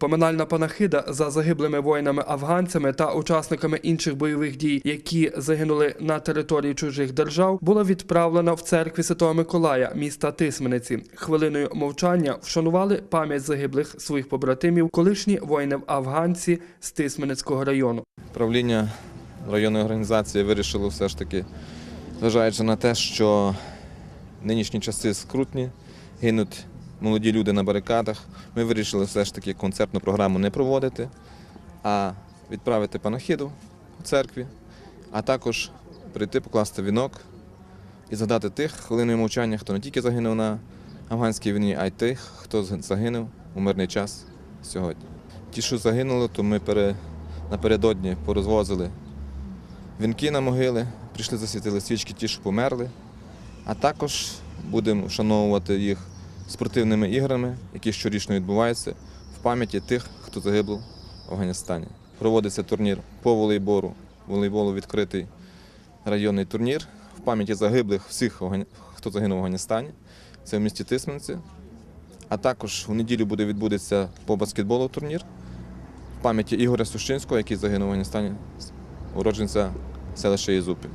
Поминальна панахида за загиблими воїнами-афганцями та учасниками інших бойових дій, які загинули на території чужих держав, була відправлена в церкві Святого Миколая, міста Тисмениці. Хвилиною мовчання вшанували пам'ять загиблих своїх побратимів, колишні воїни-афганці з Тисменецького району. Правління районної організації вирішило все ж таки, зважаючи на те, що нинішні часи скрутні, гинуть молоді люди на барикадах. Ми вирішили все ж таки концертну програму не проводити, а відправити панахиду у церкві, а також прийти покласти вінок і згадати тих хвилиною мовчання, хто не тільки загинув на афганській війні, а й тих, хто загинув у мирний час сьогодні. Ті, що загинули, то ми пере, напередодні порозвозили вінки на могили, прийшли засвітили свічки ті, що померли, а також будемо вшановувати їх спортивними іграми, які щорічно відбуваються в пам'яті тих, хто загибло в Афганістані. Проводиться турнір по волейболу, волейболу відкритий районний турнір в пам'яті загиблих всіх, хто загинув в Афганістані. Це в місті Тисменці. А також у неділю буде відбудеться по баскетболу турнір в пам'яті Ігоря Сущинського, який загинув в Афганістані, уродженця селища Єзупіль.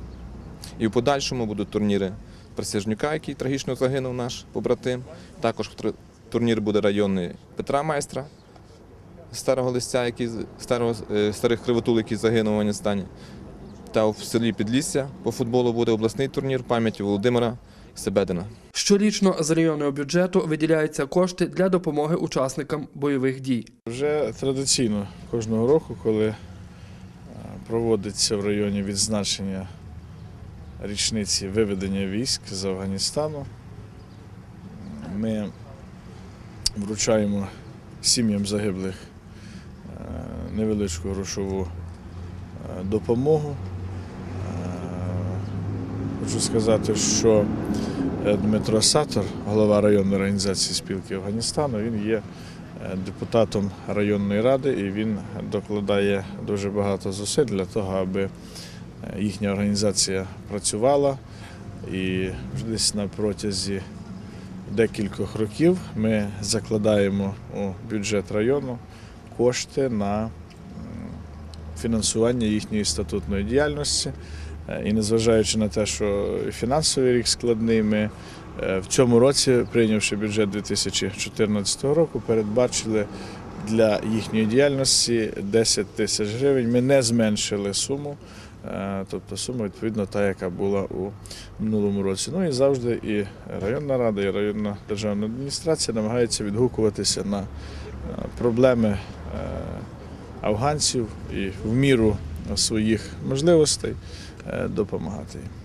І в подальшому будуть турніри Присяжнюка, який трагічно загинув наш побратим. Також турнір буде районний Петра Майстра, старого листя, який, з- старого, е, старих кривотул, який загинув в Афганістані. Та в селі Підлісся по футболу буде обласний турнір пам'яті Володимира Себедина. Щорічно з районного бюджету виділяються кошти для допомоги учасникам бойових дій. Вже традиційно кожного року, коли е, проводиться в районі відзначення річниці виведення військ з Афганістану, ми вручаємо сім'ям загиблих е, невеличку грошову е, допомогу. Е, Хочу сказати, що Дмитро Сатор, голова районної організації спілки Афганістану, він є депутатом районної ради і він докладає дуже багато зусиль для того, аби їхня організація працювала. І десь на протязі декількох років ми закладаємо у бюджет району кошти на фінансування їхньої статутної діяльності. Е, І незважаючи на те, що фінансовий рік складний, ми е, в цьому році, прийнявши бюджет 2014 року, передбачили для їхньої діяльності 10 тисяч гривень. Ми не зменшили суму, е, тобто сума відповідно та, яка була у минулому році. Ну і завжди і районна рада, і районна державна адміністрація намагаються відгукуватися на е, проблеми е, афганців і в міру своїх можливостей допомагати їм.